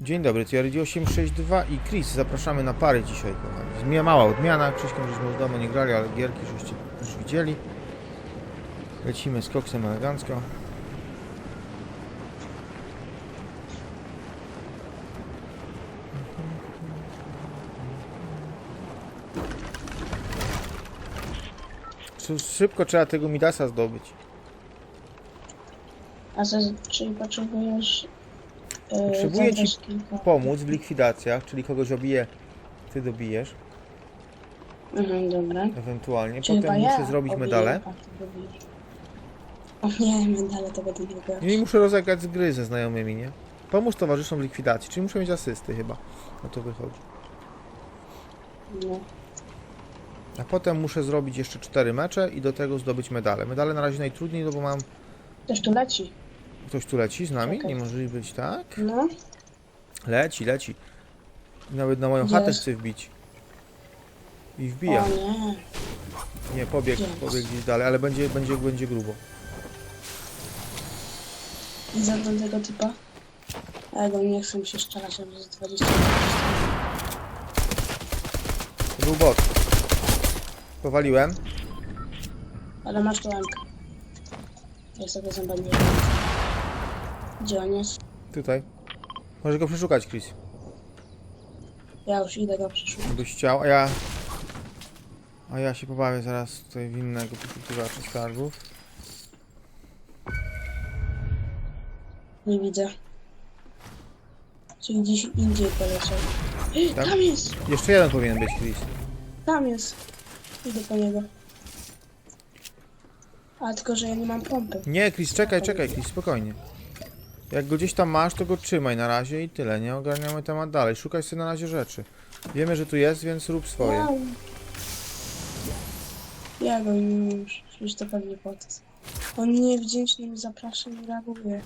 Dzień dobry, TRD 862 i Chris. Zapraszamy na pary dzisiaj, kochani. Mała odmiana. Krzyśkiem żeśmy już dawno nie grali, ale gierki żeście już widzieli. Lecimy z koksem elegancko. Szy- Szybko trzeba tego Midasa zdobyć. A za, czyli potrzebujesz. Yy, Potrzebuję ci kilka. Pomóc w likwidacjach, czyli kogoś obije, ty dobijesz, Mhm, dobra. ewentualnie. Czyli Potem chyba muszę ja zrobić obiję, medale. a ty dobijesz. O nie, medale to będę nie grać. I muszę rozegrać z gry ze znajomymi, nie? Pomóż towarzyszom w likwidacji, czyli muszę mieć asysty chyba. No to wychodzi. No. A potem muszę zrobić jeszcze cztery mecze i do tego zdobyć medale. Medale na razie najtrudniej, no bo mam... Też tu leci. Ktoś tu leci z nami? Nie może być tak? No. Leci, leci. Nawet na moją chatę jest? chce wbić. I wbija. O nie. Nie, pobiegł, Gdzie jest? pobiegł gdzieś dalej, ale będzie, będzie, będzie grubo. Widzę do tego typa. Ale do mnie nie chcę mi się strzelać, ale z 20 To był bot. Powaliłem. Ale masz łemkę. Ja sobie zęba nie Gdzie on jest? Tutaj. Możesz go przeszukać, Chris. Ja już idę go przeszukać. Byś chciał, a ja... A ja się pobawię zaraz tutaj w innego poszukiwacza skarbów. Nie widzę. Czyli gdzieś indziej poleciał. Tak? Tam jest! Jeszcze jeden powinien być, Chris. Tam jest. Idę po niego. A tylko, że ja nie mam pompy. Nie, Chris, czekaj, czekaj, Chris, spokojnie. Jak go gdzieś tam masz, to go trzymaj na razie i tyle, nie ogarniamy temat dalej. Szukaj sobie na razie rzeczy. Wiemy, że tu jest, więc rób swoje. Wow. Ja go już. Już to pewnie potes. On niewdzięczny mi zaprasza i reaguje.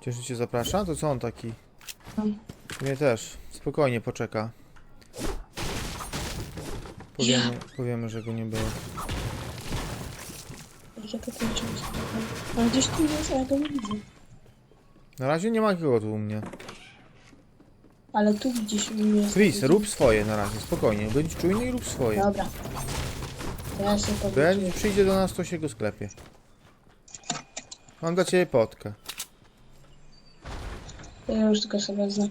Cieszy cię zaprasza? To co on taki? Mm. Mnie też. Spokojnie poczeka. Powiemy, powiemy, że go nie było. Ja to kończyłem. On gdzieś tu jest, a ja go nie widzę. Na razie nie ma nikogo tu u mnie. Ale tu gdzieś u mnie. Chris, rób swoje na razie, spokojnie. Bądź czujny i rób swoje. Dobra. Ja się Jak przyjdzie do nas, to się go sklepie. Mam dla ciebie potkę. Ja już tylko sobie znam.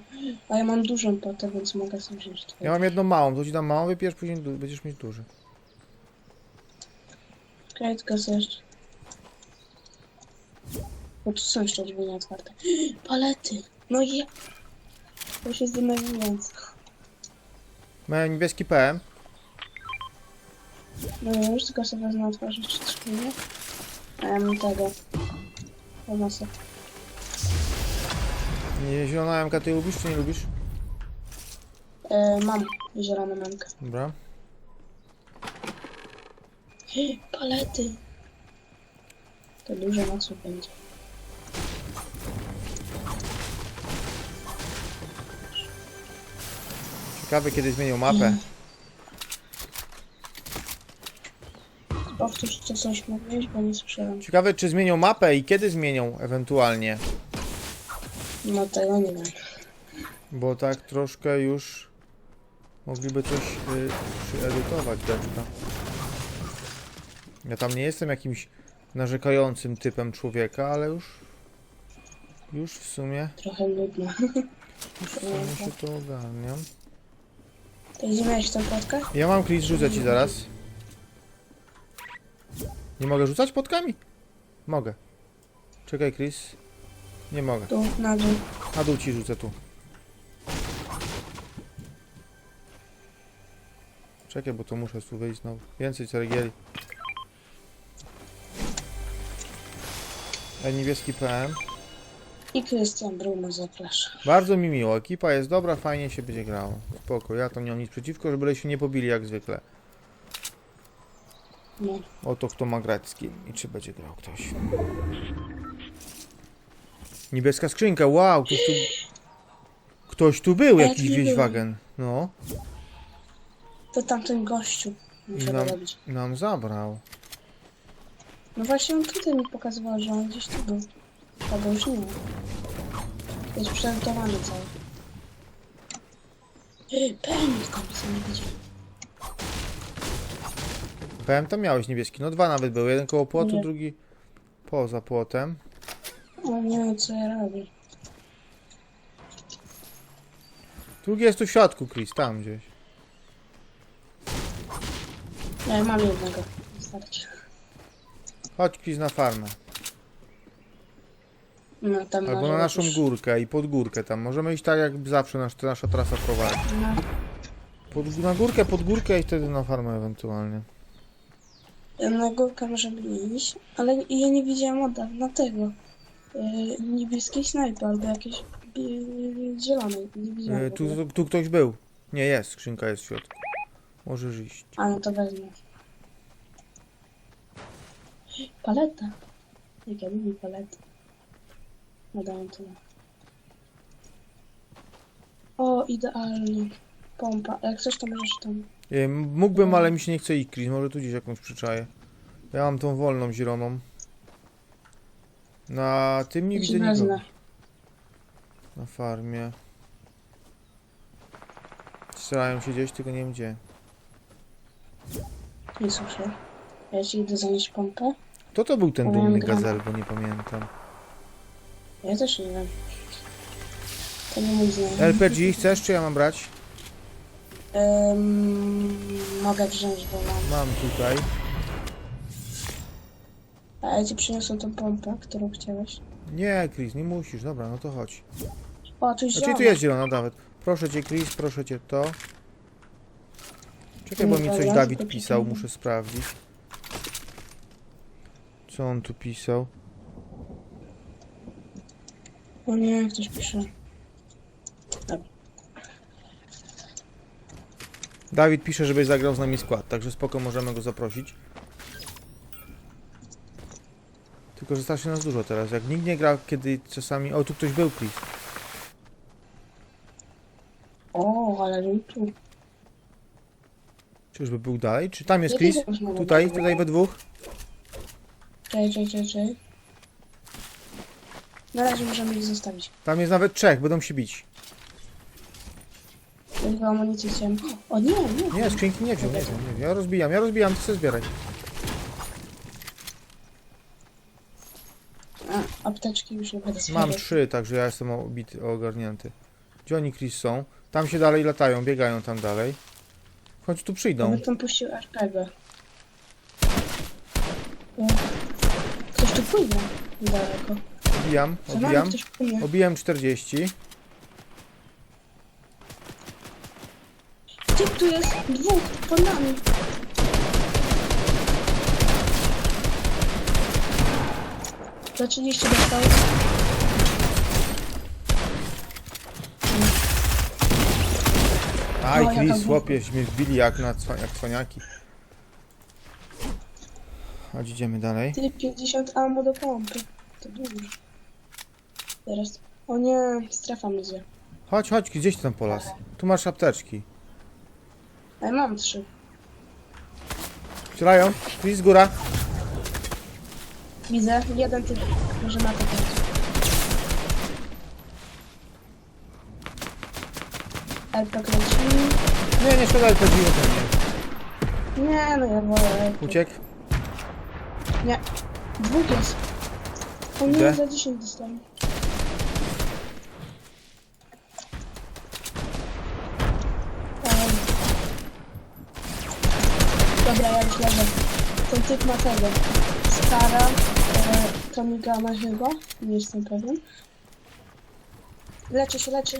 A ja mam dużą potę, więc mogę sobie wziąć twoje. Ja mam jedną małą, to ci dam małą, wypijesz, później du- będziesz mieć duży. Czekaj, tylko sobie jeszcze. Bo tu są jeszcze drzwi nieotwarte. Palety! No i ja... To się zdenerwując. Miałem niebieski PM. No ja już tylko sobie wezmę otworzyć ja mam tego. Pomysł. Nie, zielona MK ty lubisz, czy nie lubisz? E, mam zieloną mamkę. Dobra. Palety! To dużo mocy będzie. Ciekawe kiedy zmienią mapę. Powtórz co coś mówiłeś, bo nie słyszałem. Ciekawe czy zmienią mapę i kiedy zmienią ewentualnie. No tego nie wiem. Bo tak troszkę już mogliby coś y, przyedytować deczka. Ja tam nie jestem jakimś narzekającym typem człowieka, ale już już w sumie, Trochę nudno. już w sumie się to ogarniam. To gdzie miałeś tą potkę? Ja mam Chris, rzucę ci zaraz. Nie mogę rzucać potkami? Mogę. Czekaj Chris. Nie mogę. Tu, na dół. Na dół ci rzucę tu. Czekaj, bo to muszę tu wyjść znowu. Więcej ceregieli. E, niebieski PM. I Krystian Bruno zaprasza. Bardzo mi miło. Ekipa jest dobra, fajnie się będzie grało. Spoko, ja tam nie mam nic przeciwko, żeby się nie pobili jak zwykle. No. Oto kto ma grać z kim i czy będzie grał ktoś. Niebieska skrzynka, wow, ktoś tu... Ktoś tu był, Jak jakiś wieśwagen. No, To tamten gościu muszę go robić. nam zabrał. No właśnie on tutaj mi pokazywał, że on gdzieś tu był. Albo już nie. Jest przygotowany cały. Ej, Penik końcu nie widział. PM to miałeś niebieski. No dwa nawet były. Jeden koło płotu, Nie. drugi poza płotem. O nie wiem co ja robię. Drugi jest tu w środku, Chris, tam gdzieś. Ja mam jednego. Wystarczy. Chodź, Chris, na farmę. No tam Albo na naszą jakoś- górkę i pod górkę tam. Możemy iść tak, jak zawsze nasz, nasza trasa prowadzi. No, Pod, na górkę, pod górkę i wtedy na farmę ewentualnie. na górkę możemy iść, ale ja nie widziałem od dawna tego. Yy, niebieskiej snajpy albo jakiejś yy, zielonej. Nie widziałem. W tu, tu, ktoś był. Nie, jest, skrzynka jest w środku. Możesz iść. A no to wezmę. Paleta. Jak ja lubię paletę. No dałem tyle. O, idealnie. Pompa. Jak chcesz, to możesz tam. Mógłbym, ale mi się nie chce iść, Chris. Może tu gdzieś jakąś przyczaję. Ja mam tą wolną zieloną. Na tym nie widzę nikogo. Na farmie. Strzelają się gdzieś, tylko nie wiem gdzie. Nie słyszę. Ja ci idę zanieść pompę. Kto to był ten Powiem dumny gazel, bo nie pamiętam. Ja też nie wiem. To nie mój znajomy. LPG chcesz, czy ja mam brać? Ym, mogę wziąć, bo mam. Mam tutaj. A ja ci przyniosę tą pompę, którą chciałeś. Nie, Chris, nie musisz. Dobra, no to chodź. O, tu jest Znaczy tu jest zielona nawet. Proszę cię, Chris, proszę cię to. Czekaj, bo mi coś Dawid pisał, muszę sprawdzić. Co on tu pisał? O nie, ktoś pisze. Dawid pisze, żebyś zagrał z nami skład, także spoko, możemy go zaprosić. Tylko, że strasznie nas dużo teraz. Jak nikt nie gra, kiedy czasami... O, tu ktoś był, Chris. O, ale tu. Czyżby był dalej? Czy tam jest Chris? Tutaj, tutaj we dwóch? Czekaj, czekaj, czekaj. Na razie możemy ich zostawić. Tam jest nawet trzech, będą się bić. Tylko amunicję chciałem. O nie, nie. Nie, skrzynki nie wziął, nie wziął, nie wziął. Ja rozbijam, ja rozbijam, ty sobie zbieraj. A, apteczki już nie będę Mam zbierać. trzy, także ja jestem obity, ogarnięty. Gdzie oni Chris są? Tam się dalej latają, biegają tam dalej. Końcu tu przyjdą. Nawet tam puścił RPG. O, Ktoś tu płynie daleko. Obijam, Za nami obijam. ktoś. Obijam 40. Typ tu jest dwóch pod nami. Za 30 dostał. Aj, O, jaka Chris, chłopie, mnie wbili jak, na cwa, jak cwaniaki. Chodź, idziemy dalej. Ty 50 ammo do pompy. To dużo. Teraz. O nie, strefa zje. Chodź, chodź, gdzieś tam po las. Tu masz apteczki. Ale mam trzy. Strzelają. Chris, góra. Widzę, jeden typ. Może ma to powiedzieć. RPG leci. Nie, nie szkoda, ale to dziwne. Nie, no ja wolę. Uciekł. Nie. Dwóch jest. O nie, Gdzie? za 10 dostałem. Ej. Dobra, ja już leżę. Ten typ ma tego. Stara. E, Tomigama chyba. Nie jestem pewien. Leczy się, leczy.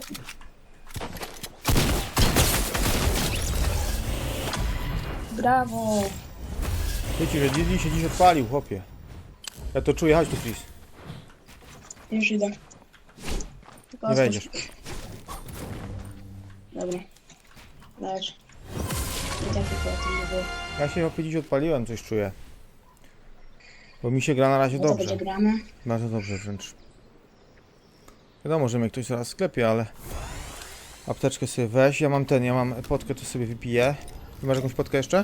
Brawo. Wiecie, że Didi się dziś odpalił, chłopie. Ja to czuję, chodź tu, Chris. Już idę. Tylko Nie wejdziesz. Dobra. Leż. I tak tylko o tym nie było. Ja się dziś odpaliłem, coś czuję. Bo mi się gra na razie No to dobrze. będzie grane. Bardzo dobrze wręcz. Wiadomo, że mnie ktoś zaraz sklepie, ale... Apteczkę sobie weź, ja mam ten, ja mam potkę, to sobie wypiję. Ty masz jakąś potkę jeszcze?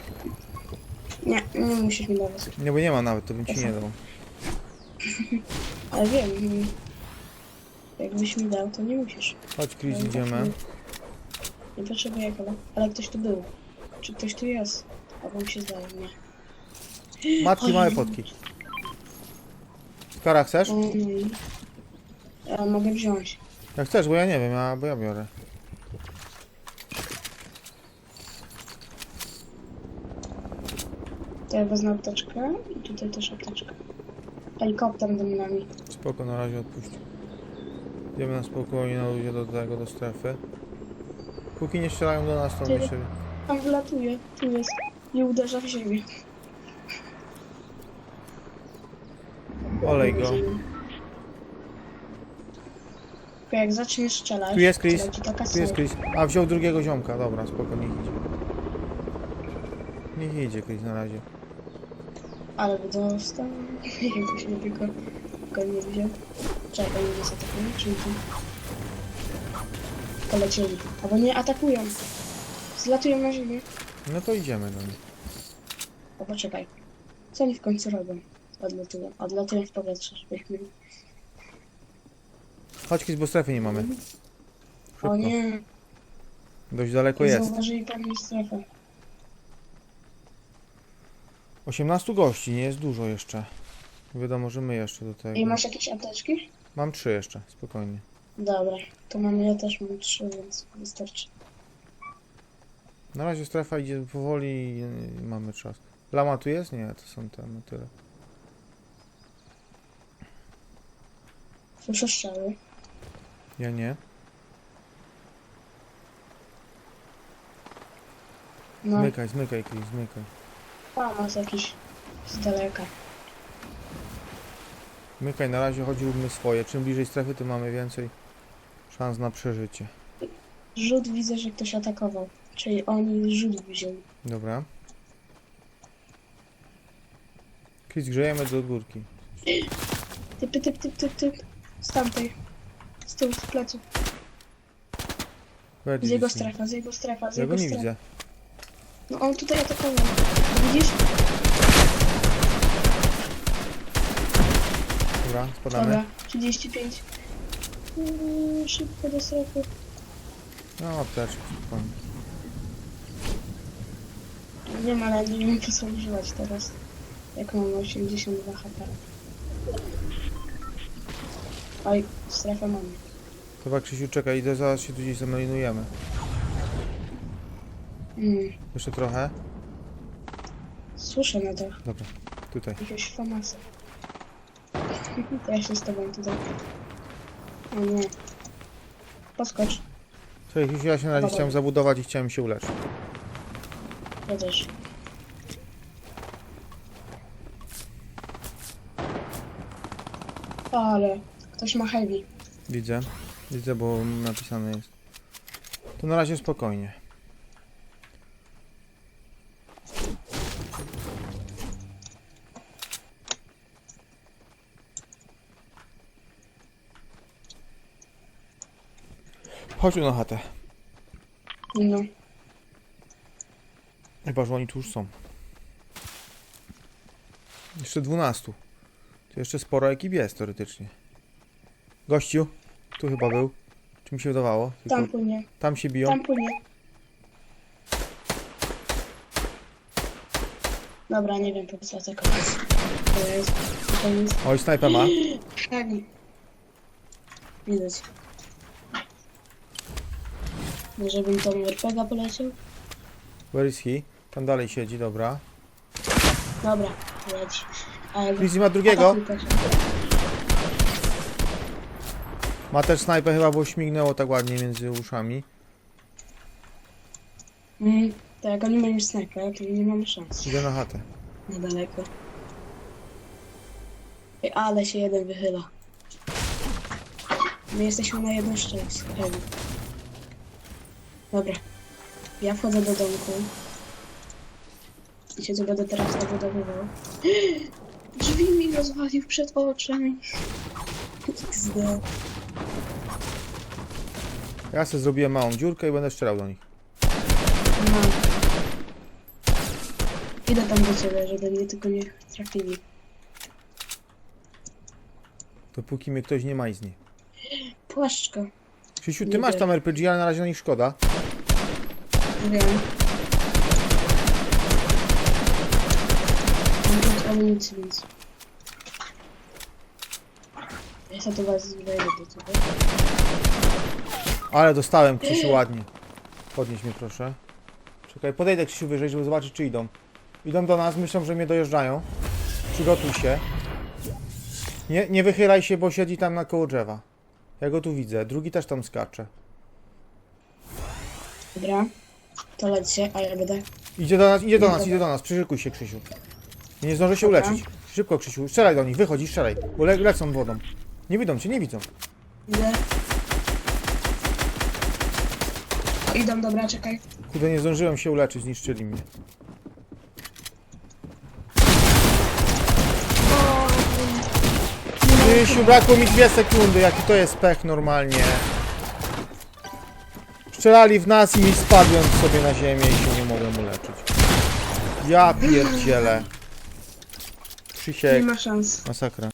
Nie, nie musisz mi dawać. Nie, bo nie ma nawet, to bym ci nie dał. Ale wiem. mm. Jakbyś mi dał, to nie musisz. Chodź, Chris, idziemy. Nie, nie potrzebuję kola. Ale ktoś tu był. Czy ktoś tu jest? Albo mi się zdaje, nie. Matki, małe potki. Skara chcesz? Mm, ja mogę wziąć. Jak chcesz, bo ja nie wiem, ja, bo ja biorę. To ja wezmę apteczkę i tutaj też apteczkę. Helikopter nad nami. Spoko, na razie odpuść. Idziemy na spokojnie na ludzie do tego, do strefy. Póki nie strzelają do nas, to Ty- my się... Tam wylatuje, tu jest. I uderza w ziemię. Olej go. Tylko jak zaczniesz strzelać, Tu jest Chris. to leci taka Tu jest. Chris. A, wziął drugiego ziomka. Dobra, spoko, niech idzie. Niech idzie Chris na razie. Ale by dostał. Nie wiem, się tylko, tylko nie wziął. Czekaj, nie jest atakują, czy nie? Polecieli. Albo nie atakują. Zlatują na ziemię. No to idziemy do nich. O, poczekaj. Co oni w końcu robią? Odlatują. Odlatują w powietrze, żebyśmy... Chodź bo strefy nie mamy. O Szybko. nie, Dość daleko jest. zauważyli pewnie strefę. 18 gości, nie jest dużo jeszcze. Wiadomo, że my jeszcze do tego. Ej, masz jakieś apteczki? Mam trzy jeszcze, spokojnie. Dobra, to mam, ja też mam trzy, więc wystarczy. Na razie strefa idzie powoli i mamy czas. Lama tu jest? Nie, to są te na tyle. Słyszę strzały. Ja nie. No, Zmykaj, zmykaj, Chris, zmykaj. tam masz jakiś z daleka. Zmykaj, na razie chodź róbmy swoje. Czym bliżej strefy, tym mamy więcej szans na przeżycie. Rzut widzę, że ktoś atakował. Czyli oni rzut wzięli. Dobra. Chris, grzejemy do górki. Typ, typ, typ, typ, typ. Z tamtej. Z tyłu, z pleców. Z jego strefa, z jego strefa, z Ja jego go nie strefa. widzę. No on tutaj atakował. Widzisz? Dobra, spadamy. Dobra, 35. Yy, szybko do strefy. No, apteczek, spokojnie. Wiem, ale nie wiem co używać teraz. Jak mam 82 HP. Oj, strefę mamy. Chyba Krzysiu, czekaj, idę, zaraz się tu gdzieś zamelinujemy. Mm, Jeszcze trochę. słyszę na to. Dobra, tutaj. Jakiegoś famasa. To ja się z tobą tutaj. O nie. Poskocz. Krzysiu, ja się na razie Dobra. chciałem zabudować i chciałem się uleczyć. Też. Ale ktoś ma heavy. Widzę. Widzę, bo napisane jest. To na razie spokojnie. Chodź na chatę. No. Chyba, że oni tu już są. Jeszcze 12. To jeszcze sporo ekip jest teoretycznie. Gościu, tu chyba był. Czy mi się wydawało? Tylko Tam płynie. tam się biją. Tam płynie. Dobra, nie wiem po co. To jest. To jest Oj, snajpa ma. heavy. Widać. Może bym tą RPGa poleciał? Where is he? Tam dalej siedzi, dobra. Dobra, leć. Lizzy ma drugiego. Ma też snajpę chyba, bo śmignęło tak ładnie między uszami. Mm, to jak oni mają snajpę, to nie mamy szans. Idę na chatę. Na daleko. Ej, ale się jeden wychyla. My jesteśmy na jedną szczęście. Dobra. Ja wchodzę do domku. I się tu będę teraz zabudowywał. Drzwi mi rozwalił przed oczami. XD. Ja sobie zrobiłem małą dziurkę i będę strzelał do nich. No. Idę tam do ciebie, żeby mnie tylko nie trafili. Dopóki mnie ktoś nie ma z niej. Płaszczka. Krzysiu, ty Nie masz wiem. tam RPG, ale na razie na nich szkoda. Wiem. Mam pięć amunicji, więc... Ja to was wejdę do ciebie. Ale dostałem, Krzysiu, ładnie. Podnieś mnie, proszę. Czekaj, podejdę Krzysiu wyżej, żeby zobaczyć, czy idą. Idą do nas, myślą, że mnie dojeżdżają. Przygotuj się. Nie, nie wychylaj się, bo siedzi tam na koło drzewa. Ja go tu widzę. Drugi też tam skacze. Dobra. To lećcie, a ja będę... Idzie do nas, idzie do nas, idzie do nas. Przyszykuj się, Krzysiu. Nie zdążę się Dobra. uleczyć. Szybko, Krzysiu. Strzelaj do nich, wychodzi, strzelaj. Bo le lecą wodą. Nie widzą cię, nie widzą. Idę. O, idą, dobra, czekaj. Kurde, nie zdążyłem się uleczyć, zniszczyli mnie. Krzysiu, brakło mi dwie sekundy, jaki to jest pech normalnie. Strzelali w nas i mi spadłem sobie na ziemię i się nie mogłem uleczyć. Ja pierdzielę. Nie Krzysiek, ma szans. masakra.